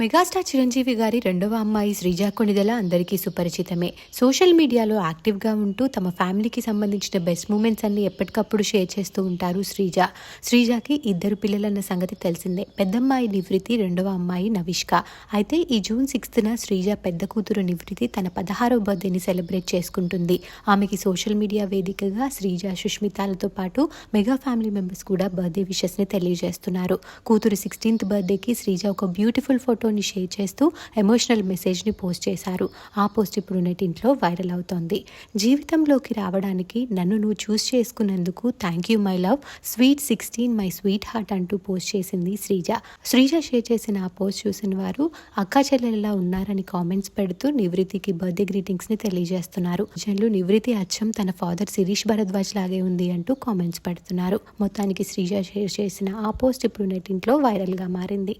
Megastar Chiranjeevi గారి రెండవ అమ్మాయి శ్రీజా కొణిదెల అందరికీ సుపరిచితమే. సోషల్ మీడియాలో యాక్టివ్గా ఉంటూ తమ ఫ్యామిలీకి సంబంధించిన బెస్ట్ మూమెంట్స్ అన్ని ఎప్పటికప్పుడు షేర్ చేస్తూ ఉంటారు శ్రీజ. శ్రీజాకి ఇద్దరు పిల్లలన్న సంగతి తెలిసిందే. పెద్దమ్మాయి నివృత్తి రెండవ అమ్మాయి నవిష్క. అయితే ఈ జూన్ సిక్స్త్న శ్రీజ పెద్ద కూతురు నివృత్తి తన పదహారో బర్త్డేని సెలబ్రేట్ చేసుకుంటుంది. ఆమెకి సోషల్ మీడియా వేదికగా శ్రీజ సుష్మితాలతో పాటు మెగా ఫ్యామిలీ మెంబర్స్ కూడా బర్త్డే విషెస్ని తెలియజేస్తున్నారు. కూతురు సిక్స్టీన్త్ బర్త్డేకి శ్రీజ ఒక బ్యూటిఫుల్ ఫోటో ఫోటోని షేర్ చేస్తూ ఎమోషనల్ మెసేజ్ని పోస్ట్ చేశారు. ఆ పోస్ట్ ఇప్పుడు నెటింట్లో వైరల్ అవుతోంది. జీవితంలోకి రావడానికి నన్ను నువ్వు చూస్ చేసుకున్నందుకు thank you my love sweet sixteen my sweet heart అంటూ పోస్ట్ చేసింది శ్రీజ. శ్రీజ షేర్ చేసిన ఆ పోస్ట్ చూసిన వారు అక్కా చెల్లెలలా ఉన్నారని కామెంట్స్ పెడుతూ నివృత్తికి బర్త్డే గ్రీటింగ్స్ని తెలియజేస్తున్నారు. జన్లు నివృత్తి అచ్చం తన ఫాదర్ శిరీష్ భరద్వాజ్ లాగే ఉంది అంటూ కామెంట్స్ పెడుతున్నారు. మొత్తానికి శ్రీజ షేర్ చేసిన ఆ పోస్ట్ ఇప్పుడు నెటింట్లో వైరల్గా మారింది.